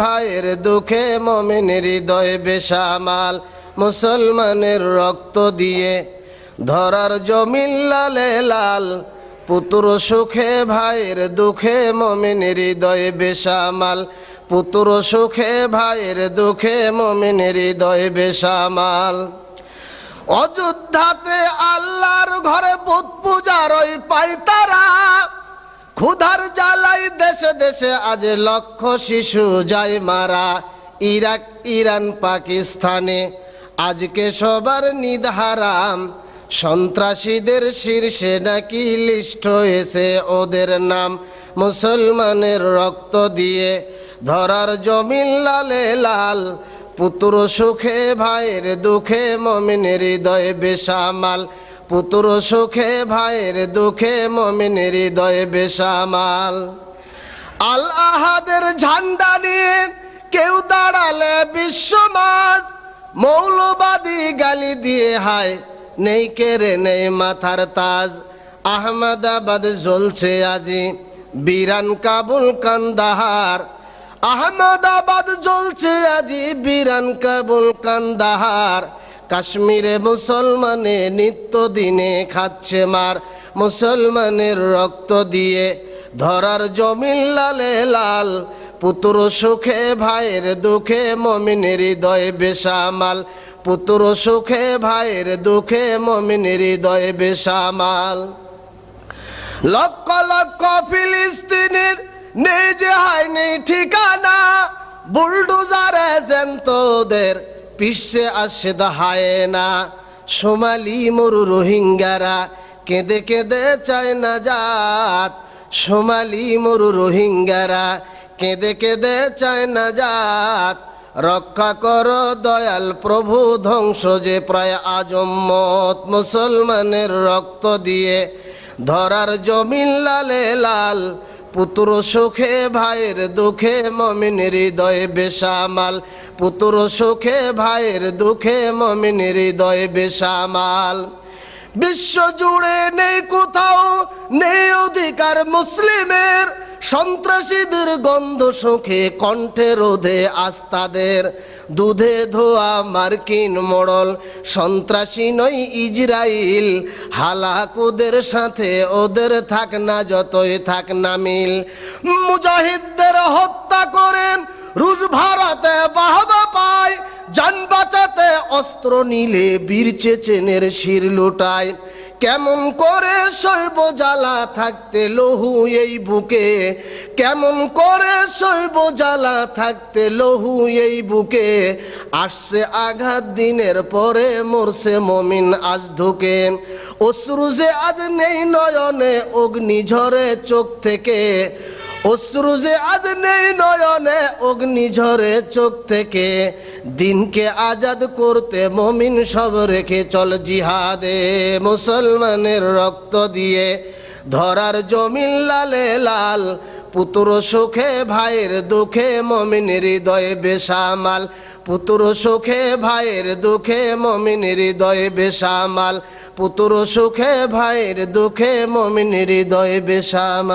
ভাইয়ের দুঃখে মমিন হৃদয়ে বেসামাল। মুসলমানের রক্ত দিয়ে ধরার জমিন লালে লাল। পুত্র সুখে ভাইয়ের দুঃখে মমিন হৃদয়ে বেসামাল। পুত্র সুখে ভাইয়ের দুঃখে মমিন হৃদয়ে বেসামাল। অযোধ্যাতে আল্লাহর ঘরে বুধ পূজার ওই পাইতারা ক্ষুধার জ্বালাই দেশে দেশে আজ লক্ষ শিশু যায় মারা। ইরাক, ইরান, পাকিস্তানে আজকে সবার নিধারাম সন্ত্রাসীদের শীর্ষে নাকি লিস্ট হয়েছে ওদের নাম। মুসলমানের রক্ত দিয়ে ধরার জমিন লালে লাল। পুত্র সুখে, ভাইয়ের দুঃখে, মমিনের হৃদয়ে বেসামাল। পুত্র সুখে, ভাইয়ের দুঃখে, মমিনের হৃদয়ে বেসামাল। আল আহাদের ঝান্ডা নিয়ে কেউ দাঁড়ালে বিশ্বমাজ মৌলবাদী গালি দিয়ে হায়, নেই কেড়ে নেই মাথার তাজ। আহমেদাবাদ জ্বলছে আজি, বিরান কাবুল কান্দাহার। আহমেদাবাদ জ্বলছে আজি, বিরান কাবুল কান্দাহার। কাশ্মীরে মুসলমানে নিত্য দিনে খাচ্ছে মার, মুসলমানের রক্ত দিয়ে ধরার জমিন লালে লাল। পুতুর সুখে ভাইয়ের দুঃখে মমিনের হৃদয় বেসামাল। পুতুর সুখে ভাইয়ের দুঃখে মমিনের হৃদয় বেসামাল। লক্ষ লক্ষ ফিলিস্তিনের নেই যে ঠিকানা, বুলডোজার তোদের পিসে আসে দাহায় না সোমালি মরু রোহিঙ্গারা, কেঁদে কেঁদে চায় না জাত। সোমালি মরু রোহিঙ্গারা, কেঁদে কেঁদে চায় না জাত। রক্ষা কর দয়াল প্রভু ধ্বংস যে প্রায় আজম্মত মুসলমানের রক্ত দিয়ে। ধরার জমিন লালে লাল পুত্র সুখে, ভাইয়ের দুঃখে, মমিন হৃদয় বেশামাল পুতুর সুখে, ভাইয়ের দুঃখে, মমিন হৃদয় বেশামাল বিশ্ব জুড়ে নেই কোথাও, নেই অধিকার মুসলিমের। সন্ত্রাসীদের গন্ধ সুখে কণ্ঠে রোধে আস্তাদের, দুধে ধোয়া মার্কিন মোড়ল, সন্ত্রাসী নয় ইসরাইল হালাকুদের সাথে ওদের থাক না যতই থাক না মিল। মুজাহিদদের হত্যা করে রুশ ভারতে বাহবা পায়, যান বাঁচাতে অস্ত্র নিলে বীর চেচেনের শির লুটায়। কেমন করে শৈব জ্বালা থাকতে লহু এই বুকে? কেমন করে শৈব জ্বালা থাকতে লহু এই বুকে? আসছে আঘাত দিনের পরে মরছে মমিন আজ ধুকে অশ্রু যে আজ নেই নয়নে, অগ্নি ঝরে চোখ থেকে। অশ্রু যে আজ নেই নয়নে, অগ্নি ঝরে চোখ থেকে। দিনকে আজাদ করতে মমিন সব রেখে চল জিহাদে মুসলমানের রক্ত দিয়ে। ধরার জমিন লালে লাল, পুতুর সুখে ভাইয়ের দুঃখে মমিন হৃদয়ে বেসামাল। পুতুর সুখে ভাইয়ের দুঃখে মমিন হৃদয়ে বেসামাল। পুত্র সুখে ভাইয়ের দুঃখে মমিন হৃদয় বেসামাল